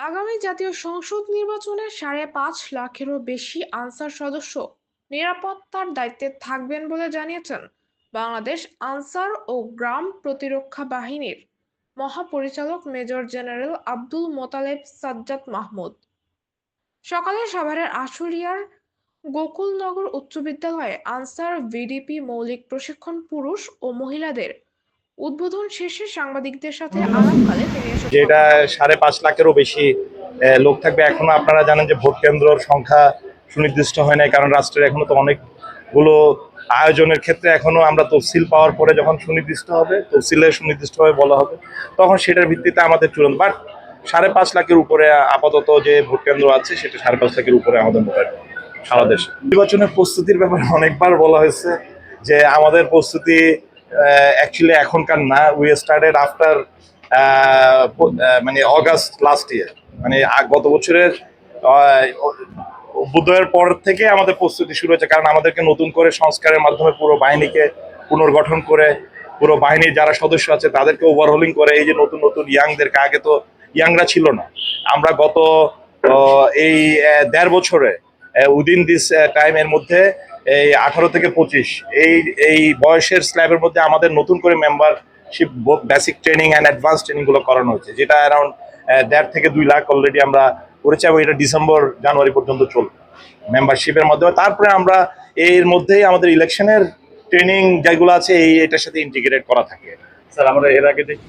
আগামী জাতীয় সংসদ নির্বাচনে সাড়ে পাঁচ লাখেরও বেশি আনসার সদস্য নিরাপত্তার দায়িত্বে থাকবেন বলে জানিয়েছেন বাংলাদেশ আনসার ও গ্রাম প্রতিরক্ষা বাহিনীর মহাপরিচালক মেজর জেনারেল আব্দুল মোতালেব সাজ্জাদ মাহমুদ। সকালে সাভারের আশুলিয়ার গোকুলনগর উচ্চ বিদ্যালয়ে আনসার ভিডিপি মৌলিক প্রশিক্ষণ পুরুষ ও মহিলাদের উদ্বোধন শেষে সাংবাদিকদের সাথে আলাপকালে তিনি যেটা সাড়ে পাঁচ লাখেরও বেশি লোক থাকবে। এখনও আপনারা জানেন যে ভোট কেন্দ্রর সংখ্যা সুনির্দিষ্ট হয় নাই কারণ রাষ্ট্রের এখনও তো অনেকগুলো আয়োজনের ক্ষেত্রে এখনও আমরা তফসিল পাওয়ার পরে যখন সুনির্দিষ্ট হবে তফসিলে সুনির্দিষ্টভাবে বলা হবে তখন সেটার ভিত্তিতে আমাদের চূড়ান্ত বাট সাড়ে পাঁচ লাখের উপরে আপাতত যে ভোট কেন্দ্র আছে সেটা সাড়ে পাঁচ লাখের উপরে আমাদের মোটামুটি সারা দেশে। নির্বাচনের প্রস্তুতির ব্যাপারে অনেকবার বলা হয়েছে যে আমাদের প্রস্তুতি অ্যাকচুয়ালি এখনকার না উই স্টার্টেড আফটার মানে অগাস্ট লাস্ট ইয়ার মানে গত বছরের বুদ্ধের পর থেকে আমাদের প্রস্তুতি শুরু হয়েছে, কারণ আমাদেরকে নতুন করে সংস্কারের মাধ্যমে পুরো বাহিনীকে পুনর্গঠন করে, পুরো বাহিনীর যারা সদস্য আছে তাদেরকে ওভারহোলিং করে, এই যে নতুন নতুন ইয়াংদেরকে আগে তো ইয়াংরা ছিল না। আমরা গত এই দেড় বছরে উইদিন দিস টাইমের মধ্যে এই আঠারো থেকে পঁচিশ। এই এই বয়সের স্ল্যাবের মধ্যে আমাদের নতুন করে membership basic training and advance ট্রেনিংগুলো করানো হচ্ছে যেটা অ্যারাউন্ড দেড় থেকে দুই লাখ অলরেডি আমরা করেছি এবং এটা ডিসেম্বর, জানুয়ারি পর্যন্ত চলবে মেম্বারশিপের মাধ্যমে। তারপরে আমরা এর মধ্যেই আমাদের ইলেকশনের ট্রেনিং যেগুলো আছে, এই, এটার সাথে ইন্টিগ্রেট করা থাকে। স্যার আমরা এর আগে দেখি